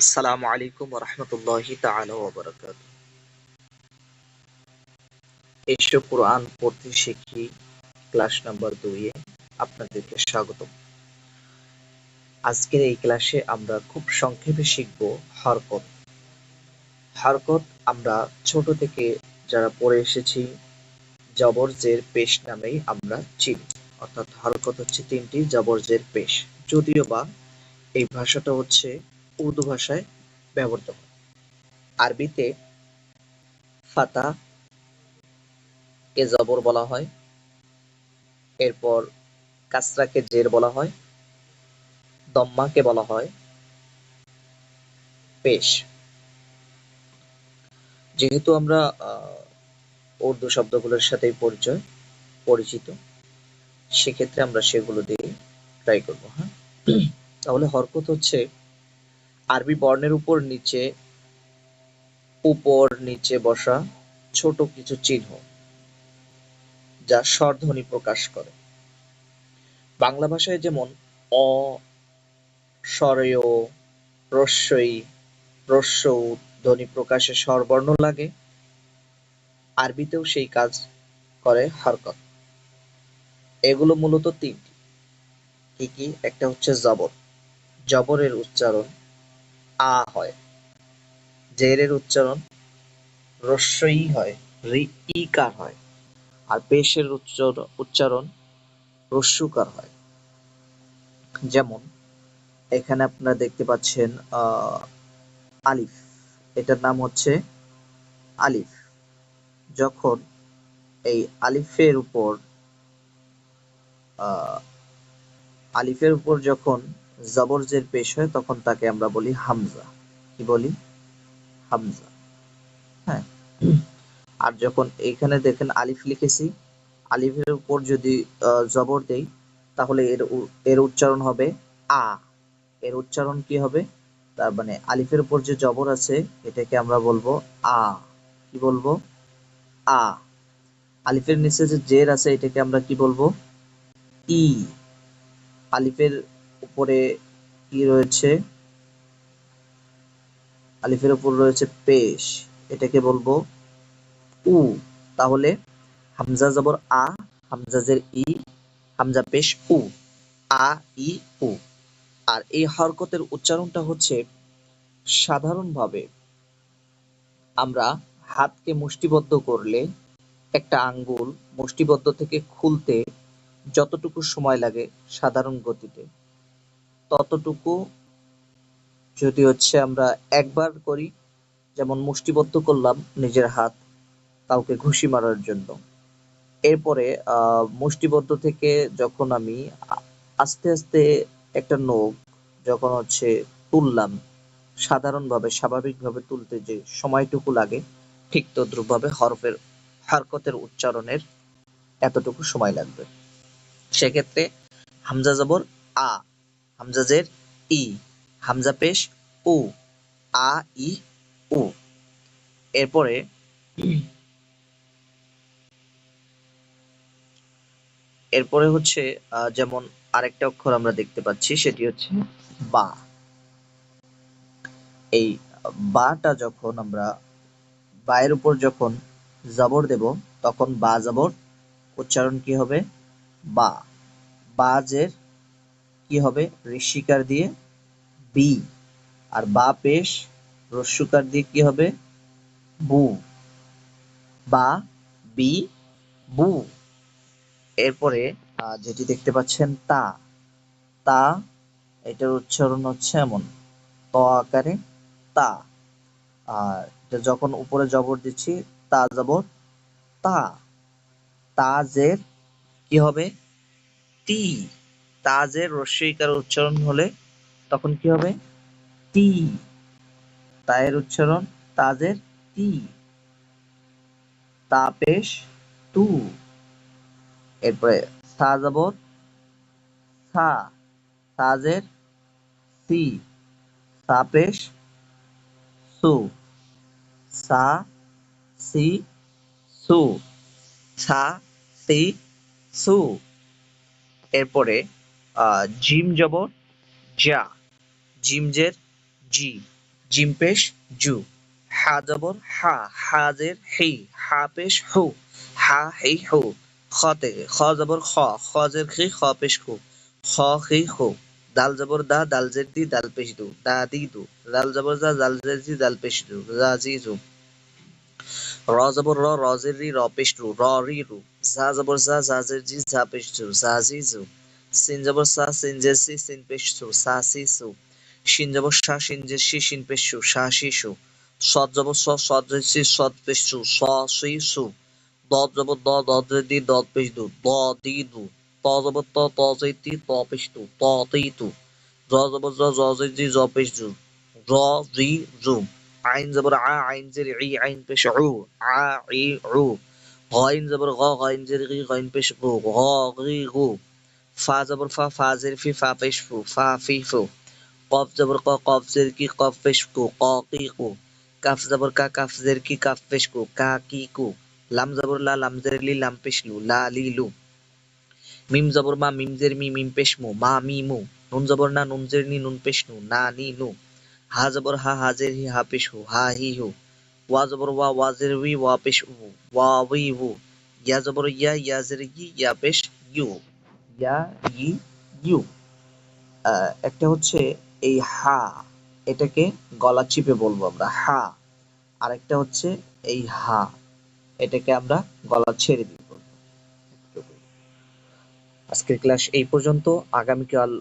আসসালামু আলাইকুম রহমতুল্লাহি তাআলা ওয়া বারাকাতুহু। এসো কোরআন পড়তে শিখি, ক্লাস নাম্বার দুই এ আপনাদেরকে স্বাগত আজকের এই ক্লাসে আমরা খুব সংক্ষেপে শিখব হরকত। হরকত আমরা ছোট থেকে যারা পড়ে এসেছি, জবর জের পেশ নামেই আমরা চিনি। অর্থাৎ হরকত হচ্ছে তিনটি জবর জের পেশ। যদিও বা এই ভাষাটা হচ্ছে উর্দু ভাষায় ব্যবহৃত হয়। আরবিতে ফাতা কে জবর বলা হয়। এরপর কাসরাকে জের বলা হয়। দম্মাকে বলা হয়। পেশ। যেহেতু আমরা উর্দু শব্দগুলোর সাথেই পরিচয়, পরিচিত, সেক্ষেত্রে আমরা সেগুলো দিয়ে ট্রাই করব হ্যাঁ? তাহলে হরকত হচ্ছে আরবি বর্ণের উপর নিচে উপর নিচে বসা ছোট কিছু চিহ্ন যা স্বরধ্বনি প্রকাশ করে। বাংলা ভাষায় যেমন অ, স্বরয় রস্যই রস্য ধ্বনি প্রকাশে স্বরবর্ণ লাগে। আরবিতেও সেই কাজ করে হরকত। এগুলো মূলত তিনটি। কি কি? একটা হচ্ছে জবর। জবরের উচ্চারণ আ হয়। জেরের উচ্চারণ রস্যই হয়, রি ইকার হয়। আর পেশের উচ্চারণ রস্যুকার হয়। যেমন, এখানে আপনারা দেখতে পাচ্ছেন আলিফ। এটার নাম হচ্ছে আলিফ। যখন এই আলিফের উপর আলিফের উপর যখন জবর জের পেশ হয় তখন তাকে আমরা বলি হামজা। কি বলি? হামজা। হ্যাঁ। আর যখন এখানে দেখেন আলিফ লিখেছি, আলিফের উপর যদি জবর দেই, তাহলে এর এর উচ্চারণ হবে আ। এর উচ্চারণ কি হবে? তার মানে আলিফের উপর যে জবর আছে, এটাকে আমরা বলব আ। কি বলব? আ। আলিফের নিচে যে জের আছে, এটাকে আমরা কি বলব? ই। আলিফের উপরে কি রয়েছে? আলিফের উপর রয়েছে পেশ। এটাকে বলব উ। তাহলে হামজা জবর আ হামজাজের ই, হামজা পেশ উ। আ, ই, উ। আর এই হরকতের উচ্চারণটা হচ্ছে সাধারণভাবে আমরা হাতকে মুষ্টিবদ্ধ করলে একটা আঙ্গুল মুষ্টিবদ্ধ থেকে খুলতে যতটুকু সময় লাগে সাধারণ গতিতে। ততটুকু যদি হচ্ছে আমরা একবার করি, যেমন মুষ্টিবদ্ধ করলাম নিজের হাত কাউকে ঘুষি মারার জন্য। এরপরে মুষ্টিবদ্ধ থেকে যখন আমি আস্তে আস্তে একটা নখ যখন হচ্ছে তুললাম, সাধারণভাবে, স্বাভাবিকভাবে তুলতে যে সময়টুকু লাগে, ঠিক তদ্রুপভাবে হরফের, হরকতের উচ্চারণের এতটুকু সময় লাগবে। সেক্ষেত্রে হামজা জবর আ হামজাজের ই, হামজা পেশ উ, আ, ই, উ। এরপরে এরপরে হচ্ছে যেমন আরেকটা অক্ষর আমরা দেখতে পাচ্ছি, সেটি হচ্ছে বা। এই বাটা যখন আমরা বায়ের উপর যখন জবর দেব, তখন বা জবর, উচ্চারণ কি হবে? বা। বাজের কি হবে? ঋষিকার দিয়ে বি আর বা পেশ রস্যুকার দিয়ে কি হবে? বু। বা, বি, বু। এরপরে যেটি দেখতে পাচ্ছেন তা। তা, এটার উচ্চারণ হচ্ছে এমন। ত আকারে তা। আর এটা যখন উপরে জবর দিচ্ছি, তা জবর তা। তাজের কি হবে? টি। তাজের রস্যইকার উচ্চারণ হলে তখন কি হবে? টি। তায়ের উচ্চারণ তাজের টি। তাপেশ তু। এরপরে সা যাবত সা। সাজের সি। সাপেশ সু। সা, সি, সু। সা, সি, সু। এরপরে জিম জবর যা জিমজের, জি জিম জু, হা জবর, হা, হাজের, হি, হা পেশ, হু, হা, হি, হু খ থেকে খ জবর, খ, খজের খি খ পেশ খু খ, হি, হু, দাল জবর, দা, দাল জের, দি, দাল পেশ, দু, দা, দি, দু, দাল জবর, দা, দাল জের, দি, দাল পেশ, দু, দা, জি জু র জবর, র র জের, রি, র পেশ রু র, রি, রু জা জবর জা জা জের, জি জা পেশ জু জা জি জু সিন জবর সা সিন জের সি সিন পেশ সু সা সি সু শিন জবর সা শিন জের সি শিন পেশ সু সা সি সু সদ জবর স সদ জের সি সদ পেশ সু স সি সু দদ জবর দ দদ জের দি দদ পেশ দু দ দি দু ত জবর ত ত জের তি ত পেশ তু ত তি তু জ জবর জ জ জের জি জ পেশ জু র জি জু আইন জবর আ আইন জের ই আইন পেশ উ আ ই উ غين زبر غا غين زر غي غين পেশ গু غا غي গু ফা জবর ফা ফা জের ফি ফা পেশ ফু ফা ফি ফু কফ জবর ক কফ জের কি কফ পেশ কু ক কি কু কাফ জবর কা কাফ জের কি কাফ পেশ কু কা কি কু লাম জবর লা লাম জের লি লাম পেশ লু লা লি লু মিম জবর মা মিম জের মি মিম পেশ মু মা মি মু নুন জবর না নুন জের নি নুন পেশ নু না নি নু হা জবর হা হা জের হি হা পেশ হু হা হি হু ওয়া জবর ওয়া ওয়া জের উই ওয়া পেশ উ ওয়া উই উ ইয়া জবর ইয়া ইয়া জের ই ইয়া পেশ ইউ ইয়া, ই, ইউ। একটা হচ্ছে এই হা, এটাকে গলা চিপে বলব আমরা। হা। আরেকটা হচ্ছে এই হা, এটাকে আমরা গলা ছেড়ে দিব। আজকের ক্লাস এই পর্যন্ত। আগামীকাল